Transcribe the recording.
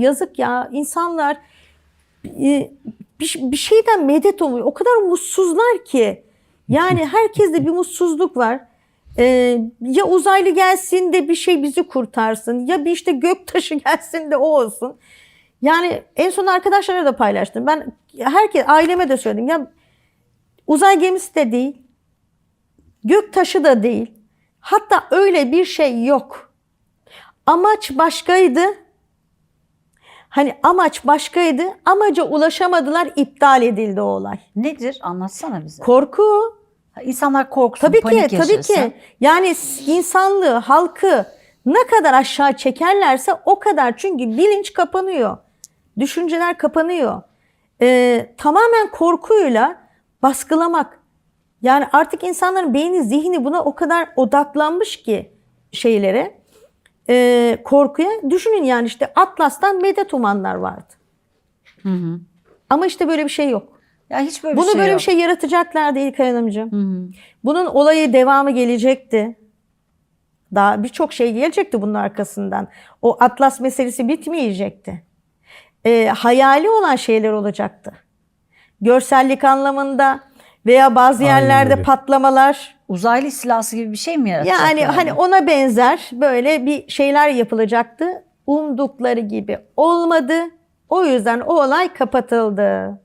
Yazık ya insanlar e, bir, bir şeyden medet umuyor. O kadar mutsuzlar ki. Yani herkeste bir mutsuzluk var. Ee, ya uzaylı gelsin de bir şey bizi kurtarsın. Ya bir işte göktaşı gelsin de o olsun. Yani en son arkadaşlara da paylaştım. Ben herkes aileme de söyledim. Ya uzay gemisi de değil. Göktaşı da değil. Hatta öyle bir şey yok. Amaç başkaydı. Hani amaç başkaydı. Amaca ulaşamadılar, iptal edildi o olay. Nedir? Anlatsana bize. Korku. İnsanlar korksun, Tabii panik ki, tabii yaşasın. ki. Yani insanlığı, halkı ne kadar aşağı çekerlerse o kadar. Çünkü bilinç kapanıyor. Düşünceler kapanıyor. Ee, tamamen korkuyla baskılamak. Yani artık insanların beyni, zihni buna o kadar odaklanmış ki şeylere, e, korkuya. Düşünün yani işte Atlas'tan medet umanlar vardı. Ama işte böyle bir şey yok. Ya hiç böyle Bunu bir şey böyle yok. bir şey yaratacaklar değil Kayan Hanımcığım. Bunun olayı devamı gelecekti. Daha birçok şey gelecekti bunun arkasından. O Atlas meselesi bitmeyecekti. Ee, hayali olan şeyler olacaktı. Görsellik anlamında veya bazı Aynen yerlerde öyle. patlamalar. Uzaylı istilası gibi bir şey mi yaratacaklar? Yani hani ona benzer böyle bir şeyler yapılacaktı. Umdukları gibi olmadı. O yüzden o olay kapatıldı.